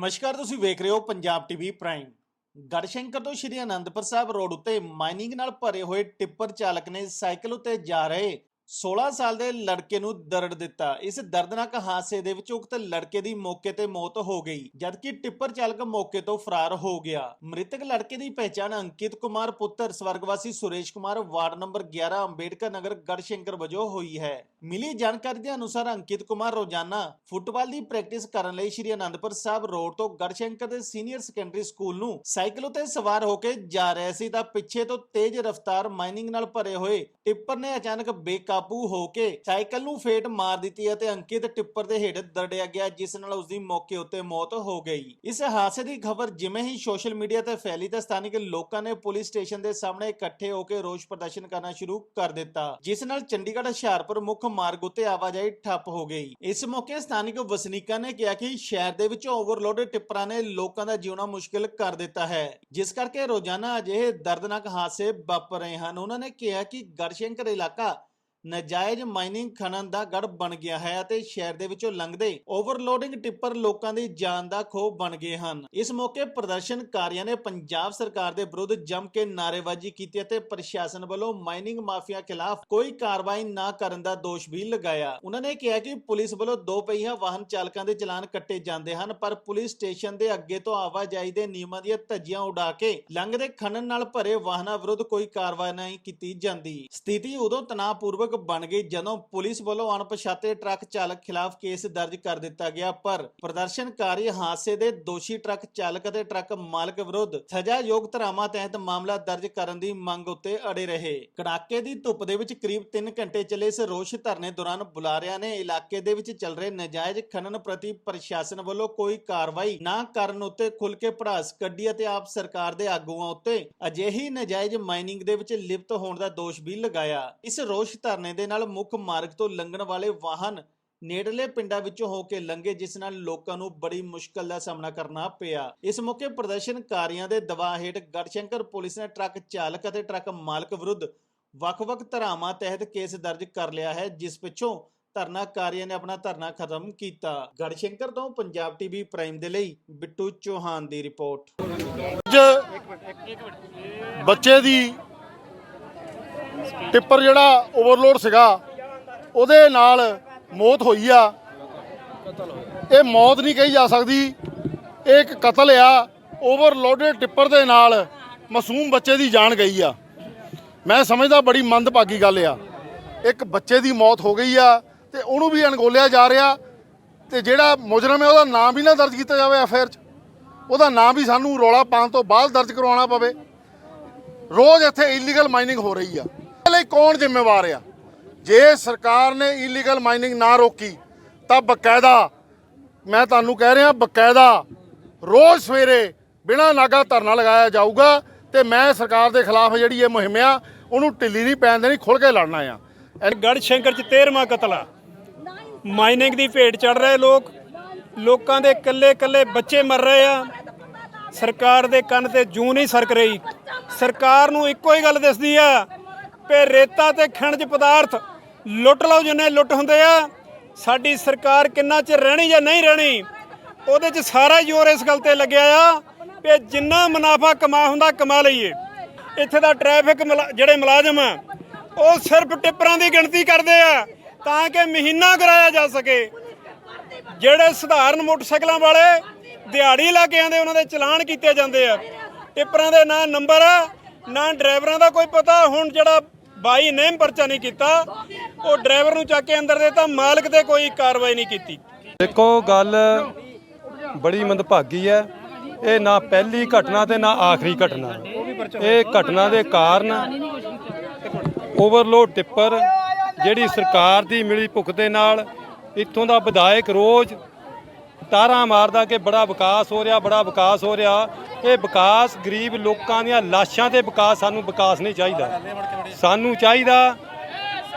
ਨਮਸਕਾਰ, ਤੁਸੀਂ ਵੇਖ ਰਹੇ ਹੋ ਪੰਜਾਬ ਟੀਵੀ ਪ੍ਰਾਈਮ। ਗੜਸ਼ੰਕਰ ਤੋਂ ਸ਼੍ਰੀ ਅਨੰਦਪੁਰ ਸਾਹਿਬ ਰੋਡ ਉੱਤੇ ਮਾਈਨਿੰਗ ਨਾਲ ਭਰੇ ਹੋਏ ਟਿੱਪਰ ਚਾਲਕ ਨੇ ਸਾਈਕਲ ਉੱਤੇ ਜਾ ਰਹੇ 16 ਸਾਲ ਦੇ ਲੜਕੇ ਨੂੰ ਦਰੜ ਦਿੱਤਾ। ਇਸ ਦਰਦਨਾਕ ਹਾਦਸੇ ਦੇ ਵਿੱਚ ਉਕਤ ਲੜਕੇ ਦੀ ਮੌਕੇ ਤੇ ਮੌਤ ਹੋ ਗਈ, ਜਦਕਿ ਟਿੱਪਰ ਚਾਲਕ ਮੌਕੇ ਤੋਂ ਫਰਾਰ ਹੋ ਗਿਆ। ਮ੍ਰਿਤਕ ਲੜਕੇ ਦੀ ਪਹਿਚਾਣ ਅੰਕਿਤ ਕੁਮਾਰ ਪੁੱਤਰ, ਸਵਰਗਵਾਸੀ ਸੁਰੇਸ਼ ਕੁਮਾਰ, ਵਾਰਡ ਨੰਬਰ 11 ਅੰਬੇਡਕਰ ਨਗਰ, ਗੜਸ਼ੰਕਰ ਵਜੋਂ ਹੋਈ ਹੈ। ਮਿਲੀ ਜਾਣਕਾਰੀ ਦੇ ਅਨੁਸਾਰ ਅੰਕਿਤ ਕੁਮਾਰ ਰੋਜ਼ਾਨਾ ਫੁੱਟਬਾਲ ਦੀ ਪ੍ਰੈਕਟਿਸ ਕਰਨ ਲਈ ਸ਼੍ਰੀ ਅਨੰਦਪੁਰ ਸਾਹਿਬ ਰੋਡ ਤੋਂ ਗੜਸ਼ੰਕਰ ਦੇ ਸੀਨੀਅਰ ਸੈਕੰਡਰੀ ਸਕੂਲ ਨੂੰ ਸਾਈਕਲ ਉੱਤੇ ਸਵਾਰ ਹੋ ਕੇ ਜਾ ਰਿਹਾ ਸੀ, ਤਾਂ ਪਿੱਛੇ ਤੋਂ ਤੇਜ਼ ਰਫ਼ਤਾਰ ਮਾਈਨਿੰਗ ਨਾਲ ਭਰੇ ਹੋਏ ਟਿੱਪਰ ਨੇ ਅਚਾਨਕ ਬੇਕਾਬੂ ਕਾਬੂ ਹੋ ਕੇ ਸਾਈਕਲ ਨੂੰ ਫੇਟ ਮਾਰ ਦਿੱਤੀ ਅਤੇ ਅੰਕਿਤ ਟਿੱਪਰ ਦੇ ਹੇਠ ਦਰੜਿਆ ਗਿਆ, ਜਿਸ ਨਾਲ ਉਸ ਦੀ ਮੌਕੇ ਉੱਤੇ ਮੌਤ ਹੋ ਗਈ। ਇਸ ਹਾਦਸੇ ਦੀ ਖਬਰ ਜਿਵੇਂ ਹੀ ਸੋਸ਼ਲ ਮੀਡੀਆ ਤੇ ਫੈਲੀ ਤਾਂ ਸਥਾਨਿਕ ਲੋਕਾਂ ਨੇ ਪੁਲਿਸ ਸਟੇਸ਼ਨ ਦੇ ਸਾਹਮਣੇ ਇਕੱਠੇ ਹੋ ਕੇ ਰੋਸ ਪ੍ਰਦਰਸ਼ਨ ਕਰਨਾ ਸ਼ੁਰੂ ਕਰ ਦਿੱਤਾ, ਜਿਸ ਨਾਲ ਚੰਡੀਗੜ੍ਹ ਹੁਸ਼ਿਆਰਪੁਰ ਮੁੱਖ ਮਾਰਗ ਉੱਤੇ ਆਵਾਜਾਈ ਠੱਪ ਹੋ ਗਈ। ਇਸ ਮੌਕੇ ਸਥਾਨਕ ਵਸਨੀਕਾਂ ਨੇ ਕਿਹਾ ਕਿ ਸ਼ਹਿਰ ਦੇ ਵਿੱਚ ਓਵਰਲੋਡ ਟਿੱਪਰਾਂ ਨੇ ਲੋਕਾਂ ਦਾ ਜਿਉਣਾ ਮੁਸ਼ਕਿਲ ਕਰ ਦਿੱਤਾ ਹੈ। ਜਿਸ ਕਰਕੇ ਰੋਜ਼ਾਨਾ ਅਜਿਹੇ ਦਰਦਨਾਕ ਹਾਦਸੇ ਵਾਪਰ ਰਹੇ ਹਨ। ਉਹਨਾਂ ਨੇ ਕਿਹਾ ਕਿ ਗੜਸ਼ੰਕਰ ਇਲਾਕਾ ਨਾਜਾਇਜ਼ ਮਾਈਨਿੰਗ ਖਣਨ ਦਾ ਗੜ ਬਣ ਗਿਆ ਹੈ ਅਤੇ ਸ਼ਹਿਰ ਦੇ ਵਿੱਚੋਂ ਲੰਘਦੇ ਓਵਰਲੋਡਿੰਗ ਟਿੱਪਰ ਲੋਕਾਂ ਦੀ ਜਾਨ ਦਾ ਖੋਹ ਬਣ ਗਏ ਹਨ। ਇਸ ਮੌਕੇ ਪ੍ਰਦਰਸ਼ਨਕਾਰੀਆਂ ਨੇ ਪੰਜਾਬ ਸਰਕਾਰ ਦੇ ਵਿਰੁੱਧ ਜੰਮ ਕੇ ਨਾਅਰੇਬਾਜ਼ੀ ਕੀਤੀ ਅਤੇ ਪ੍ਰਸ਼ਾਸਨ ਵੱਲੋਂ ਮਾਈਨਿੰਗ ਮਾਫੀਆ ਖਿਲਾਫ ਕੋਈ ਕਾਰਵਾਈ ਨਾ ਕਰਨ ਦਾ ਦੋਸ਼ ਵੀ ਲਗਾਇਆ। ਉਹਨਾਂ ਨੇ ਕਿਹਾ ਕਿ ਪੁਲਿਸ ਵੱਲੋਂ ਦੋ ਪਹੀਆ ਵਾਹਨ ਚਾਲਕਾਂ ਦੇ ਚਲਾਨ ਕੱਟੇ ਜਾਂਦੇ ਹਨ, ਪਰ ਪੁਲਿਸ ਸਟੇਸ਼ਨ ਦੇ ਅੱਗੇ ਤੋਂ ਆਵਾਜਾਈ ਦੇ ਨਿਯਮਾਂ ਦੀਆਂ ਧੱਜੀਆਂ ਉਡਾ ਕੇ ਲੰਘਦੇ ਖਣਨ ਨਾਲ ਭਰੇ ਵਾਹਨਾਂ ਵਿਰੁੱਧ ਕੋਈ ਕਾਰਵਾਈ ਨਹੀਂ ਕੀਤੀ ਜਾਂਦੀ। ਸਥਿਤੀ ਉਦੋਂ ਤਣਾਅਪੂਰਵਕ ਬਣ ਗਈ, ਜਦੋਂ ਪੁਲਿਸ ਵੱਲੋਂ ਅਣਪਛਾਤੇ ਟਰੱਕ ਚਾਲਕ ਖਿਲਾਫ ਕੇਸ ਦਰਜ ਕਰ ਦਿੱਤਾ ਗਿਆ, ਪਰ ਪ੍ਰਦਰਸ਼ਨਕਾਰੀ ਹਾਦਸੇ ਦੇ ਦੋਸ਼ੀ ਟਰੱਕ ਚਾਲਕ ਅਤੇ ਟਰੱਕ ਮਾਲਕ ਵਿਰੁੱਧ ਸਜ਼ਾਯੋਗ ਧਾਰਾਵਾਂ ਤਹਿਤ ਮਾਮਲਾ ਦਰਜ ਕਰਨ ਦੀ ਮੰਗ ਉੱਤੇ ਅੜੇ ਰਹੇ। ਕੜਾਕੇ ਦੀ ਧੁੱਪ ਦੇ ਵਿੱਚ ਕਰੀਬ 3 ਘੰਟੇ ਚੱਲੇ ਇਸ ਰੋਸ਼ ਧਰਨੇ ਦੌਰਾਨ ਬੁਲਾਰਿਆਂ ਨੇ ਇਲਾਕੇ ਦੇ ਵਿੱਚ ਚੱਲ ਰਹੇ ਨਜਾਇਜ਼ ਖਨਨ ਪ੍ਰਤੀ ਪ੍ਰਸ਼ਾਸਨ ਵੱਲੋਂ ਕੋਈ ਕਾਰਵਾਈ ਨਾ ਕਰਨ ਉੱਤੇ ਖੁੱਲ ਕੇ ਪੜਾਸ ਕੱਢੀ ਅਤੇ ਆਪ ਸਰਕਾਰ ਦੇ ਆਗੂਆਂ ਉੱਤੇ ਅਜਿਹੀ ਨਜਾਇਜ਼ ਮਾਈਨਿੰਗ ਦੇ ਵਿੱਚ ਲਿਪਤ ਹੋਣ ਦਾ ਦੋਸ਼ ਵੀ ਲਗਾਇਆ। ਇਸ ਰੋਸ਼ ਧਰਨੇ ਦੇ ਨਾਲ ਮੁੱਖ ਮਾਰਗ ਤੋਂ ਲੰਘਣ ਵਾਲੇ ਵਾਹਨ ਨੇੜਲੇ ਪਿੰਡਾਂ ਵਿੱਚੋਂ ਹੋ ਕੇ ਲੰਘੇ, ਜਿਸ ਨਾਲ ਲੋਕਾਂ ਨੂੰ ਬੜੀ ਮੁਸ਼ਕਲ ਦਾ ਸਾਹਮਣਾ ਕਰਨਾ ਪਿਆ। ਇਸ ਮੌਕੇ ਪ੍ਰਦਰਸ਼ਨਕਾਰੀਆਂ ਦੇ ਦਬਾਅ ਹੇਠ ਗੜਸ਼ੰਕਰ ਪੁਲਿਸ ਨੇ ਟਰੱਕ ਚਾਲਕ ਅਤੇ ਟਰੱਕ ਮਾਲਕ ਵਿਰੁੱਧ ਵੱਖ-ਵੱਖ ਧਾਰਾਵਾਂ ਤਹਿਤ ਕੇਸ ਦਰਜ ਕਰ ਲਿਆ ਹੈ, ਜਿਸ ਪਿੱਛੋਂ ਧਰਨਾਕਾਰੀਆਂ ਨੇ ਆਪਣਾ ਧਰਨਾ ਖਤਮ ਕੀਤਾ। ਗੜਸ਼ੰਕਰ ਤੋਂ ਪੰਜਾਬ ਟੀਵੀ ਪ੍ਰਾਈਮ ਦੇ ਲਈ ਬਿੱਟੂ ਚੌਹਾਨ ਦੀ ਰਿਪੋਰਟ। ਬੱਚੇ ਦੀ ਟਿੱਪਰ ਜਿਹੜਾ ਓਵਰਲੋਡ ਸੀਗਾ, ਉਹਦੇ ਨਾਲ ਮੌਤ ਹੋਈ ਆ। ਇਹ ਮੌਤ ਨਹੀਂ ਕਹੀ ਜਾ ਸਕਦੀ। ਇਹ ਇੱਕ ਕਤਲ ਆ। ਓਵਰਲੋਡਡ ਟਿੱਪਰ ਦੇ ਨਾਲ ਮਾਸੂਮ ਬੱਚੇ ਦੀ ਜਾਨ ਗਈ ਆ। ਮੈਂ ਸਮਝਦਾ ਬੜੀ ਮੰਦਭਾਗੀ ਗੱਲ ਆ। ਇੱਕ ਬੱਚੇ ਦੀ ਮੌਤ ਹੋ ਗਈ ਆ ਤੇ ਉਹਨੂੰ ਵੀ ਅਣਗੋਲਿਆ ਜਾ ਰਿਹਾ ਤੇ ਜਿਹੜਾ ਮੁਜਰਮ ਹੈ ਉਹਦਾ ਨਾਮ ਵੀ ਨਾ ਦਰਜ ਕੀਤਾ ਜਾਵੇ ਐਫਆਈਆਰ 'ਚ। ਉਹਦਾ ਨਾਮ ਵੀ ਸਾਨੂੰ ਰੌਲਾ ਪਾਉਣ ਤੋਂ ਬਾਅਦ ਦਰਜ ਕਰਵਾਉਣਾ ਪਵੇ। ਰੋਜ਼ ਇੱਥੇ ਇਲੀਗਲ ਮਾਈਨਿੰਗ ਹੋ ਰਹੀ ਆ। ਲਈ ਕੌਣ ਜ਼ਿੰਮੇਵਾਰ ਆ? ਜੇ ਸਰਕਾਰ ਨੇ ਇਲੀਗਲ ਮਾਈਨਿੰਗ ਨਾ ਰੋਕੀ, ਤਾਂ ਬਕਾਇਦਾ, ਮੈਂ ਤੁਹਾਨੂੰ ਕਹਿ ਰਿਹਾ, ਬਕਾਇਦਾ ਰੋਜ਼ ਸਵੇਰੇ ਬਿਨਾਂ ਨਾਗਾ ਧਰਨਾ ਲਗਾਇਆ ਜਾਊਗਾ ਤੇ ਮੈਂ ਸਰਕਾਰ ਦੇ ਖਿਲਾਫ ਜਿਹੜੀ ਇਹ ਮੁਹਿੰਮ ਆ, ਉਹਨੂੰ ਢਿੱਲੀ ਨਹੀਂ ਪੈਣ ਦੇਣੀ ਖੁੱਲ ਕੇ ਲੜਨਾ ਆ। ਗੜ ਸ਼ੰਕਰ ਚ 13ਵਾਂ ਕਤਲ ਆ। ਮਾਈਨਿੰਗ ਦੀ ਭੇਟ ਚੜ ਰਹੇ ਲੋਕ, ਲੋਕਾਂ ਦੇ ਇਕੱਲੇ ਇਕੱਲੇ ਬੱਚੇ ਮਰ ਰਹੇ ਆ। ਸਰਕਾਰ ਦੇ ਕੰਨ ਤੇ ਜੂ ਨਹੀਂ ਸਰਕ ਰਹੀ। ਸਰਕਾਰ ਨੂੰ ਇੱਕੋ ਹੀ ਗੱਲ ਦਿਸਦੀ ਆ ਕਿ ਰੇਤਾ ਤੇ ਖਣਜ ਪਦਾਰਥ ਲੁੱਟ ਲਓ ਜਿੰਨੇ ਲੁੱਟ ਹੁੰਦੇ ਆ। ਸਾਡੀ ਸਰਕਾਰ ਕਿੰਨਾ ਚਿਰ ਰਹਿਣੀ ਜਾਂ ਨਹੀਂ ਰਹਿਣੀ, ਉਹਦੇ 'ਚ ਸਾਰਾ ਜ਼ੋਰ ਇਸ ਗੱਲ ਤੇ ਲੱਗਿਆ ਆ ਕਿ ਜਿੰਨਾ ਮੁਨਾਫਾ ਕਮਾ ਹੁੰਦਾ, ਕਮਾ ਲਈਏ। ਇੱਥੇ ਦਾ ਟ੍ਰੈਫਿਕ ਮੁਲਾ- ਜਿਹੜੇ ਮੁਲਾਜ਼ਮ ਆ, ਉਹ ਸਿਰਫ ਟਿੱਪਰਾਂ ਦੀ ਗਿਣਤੀ ਕਰਦੇ ਆ ਤਾਂ ਕਿ ਮਹੀਨਾ ਕਰਾਇਆ ਜਾ ਸਕੇ। ਜਿਹੜੇ ਸਧਾਰਨ ਮੋਟਰਸਾਈਕਲਾਂ ਵਾਲੇ ਦਿਹਾੜੀ ਲਾ ਕੇ ਆਂਦੇ ਉਹਨਾਂ ਦੇ ਚਲਾਨ ਕੀਤੇ ਜਾਂਦੇ ਆ। ਟਿੱਪਰਾਂ ਦੇ ਨਾ ਨੰਬਰ ਨਾ ਡਰਾਈਵਰਾਂ ਦਾ ਕੋਈ ਪਤਾ। ਹੁਣ ਜਿਹੜਾ ਬਾਈ ਨੇਮ ਪਰਚਾ ਨਹੀਂ ਕੀਤਾ। ਉਹ ਡਰਾਈਵਰ ਨੂੰ ਚੱਕ ਕੇ ਅੰਦਰ ਦੇਤਾ। ਮਾਲਕ ਤੇ ਕੋਈ ਕਾਰਵਾਈ ਨਹੀਂ ਕੀਤੀ। ਦੇਖੋ, ਗੱਲ ਬੜੀ ਮੰਦਭਾਗੀ ਹੈ। ਇਹ ਨਾ ਪਹਿਲੀ ਘਟਨਾ ਤੇ ਨਾ ਆਖਰੀ ਘਟਨਾ। ਇਹ ਘਟਨਾ ਦੇ ਕਾਰਨ ਓਵਰਲੋਡ ਟਿੱਪਰ ਜਿਹੜੀ ਸਰਕਾਰ ਦੀ ਮਿਲੀ ਭੁੱਖ ਦੇ ਨਾਲ, ਇੱਥੋਂ ਦਾ ਵਿਧਾਇਕ ਰੋਜ਼ ਤਾਰਾਂ ਮਾਰਦਾ ਕਿ ਬੜਾ ਵਿਕਾਸ ਹੋ ਰਿਹਾ, ਬੜਾ ਵਿਕਾਸ ਹੋ ਰਿਹਾ। ਇਹ ਵਿਕਾਸ ਗਰੀਬ ਲੋਕਾਂ ਦੀਆਂ ਲਾਸ਼ਾਂ ਤੇ ਵਿਕਾਸ ਸਾਨੂੰ ਵਿਕਾਸ ਨਹੀਂ ਚਾਹੀਦਾ। ਸਾਨੂੰ ਚਾਹੀਦਾ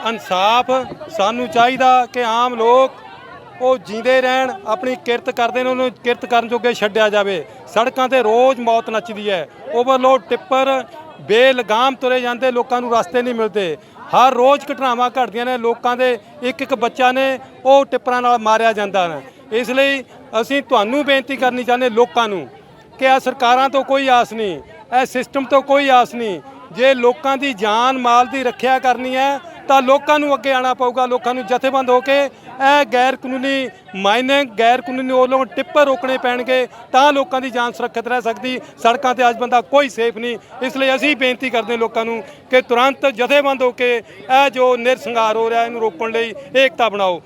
ਇਨਸਾਫ, ਸਾਨੂੰ ਚਾਹੀਦਾ ਕਿ ਆਮ ਲੋਕ ਉਹ ਜਿੰਦੇ ਰਹਿਣ, ਆਪਣੀ ਕਿਰਤ ਕਰਦੇ ਨੇ, ਉਹਨੂੰ ਕਿਰਤ ਕਰਨ ਜੋਗੇ ਛੱਡਿਆ ਜਾਵੇ। ਸੜਕਾਂ ਤੇ ਰੋਜ਼ ਮੌਤ ਨੱਚਦੀ ਹੈ। ਓਵਰਲੋਡ ਟਿੱਪਰ, ਬੇਲਗਾਮ ਤੁਰੇ ਜਾਂਦੇ, ਲੋਕਾਂ ਨੂੰ ਰਸਤੇ ਨਹੀਂ ਮਿਲਦੇ। ਹਰ ਰੋਜ਼ ਘਟਨਾਵਾਂ ਘਟਦੀਆਂ ਨੇ, ਲੋਕਾਂ ਦੇ ਇੱਕ ਇੱਕ ਬੱਚਾ ਨੇ ਉਹ ਟਿੱਪਰਾਂ ਨਾਲ ਮਾਰਿਆ ਜਾਂਦਾ ਹੈ। ਇਸ ਲਈ ਅਸੀਂ ਤੁਹਾਨੂੰ ਬੇਨਤੀ ਕਰਨੀ ਚਾਹੁੰਦੇ ਲੋਕਾਂ ਨੂੰ ਕਿ ਆ ਸਰਕਾਰਾਂ ਤੋਂ ਕੋਈ ਆਸ ਨਹੀਂ ਇਹ ਸਿਸਟਮ ਤੋਂ ਕੋਈ ਆਸ ਨਹੀਂ। ਜੇ ਲੋਕਾਂ ਦੀ ਜਾਨ ਮਾਲ ਦੀ ਰੱਖਿਆ ਕਰਨੀ ਹੈ, ਤਾਂ ਲੋਕਾਂ ਨੂੰ ਅੱਗੇ ਆਣਾ ਪਊਗਾ, ਲੋਕਾਂ ਨੂੰ ਜਥੇਬੰਦ ਹੋ ਕੇ ਇਹ ਗੈਰ ਕਾਨੂੰਨੀ ਮਾਈਨਿੰਗ ਗੈਰ ਕਾਨੂੰਨੀ ਉਹ ਟਿੱਪਰ ਰੋਕਣੇ ਪੈਣਗੇ, ਤਾਂ ਲੋਕਾਂ ਦੀ ਜਾਨ ਸੁਰੱਖਿਅਤ ਰਹਿ ਸਕਦੀ। ਸੜਕਾਂ ਤੇ ਅੱਜ ਬੰਦਾ ਕੋਈ ਸੇਫ ਨਹੀਂ। ਇਸ ਲਈ ਅਸੀਂ ਬੇਨਤੀ ਕਰਦੇ ਲੋਕਾਂ ਨੂੰ ਕਿ ਤੁਰੰਤ ਜਥੇਬੰਦ ਹੋ ਕੇ ਇਹ ਜੋ ਨਿਰਸੰਘਾਰ ਹੋ ਰਿਹਾ, ਇਹਨੂੰ ਰੋਕਣ ਲਈ ਏਕਤਾ ਬਣਾਓ।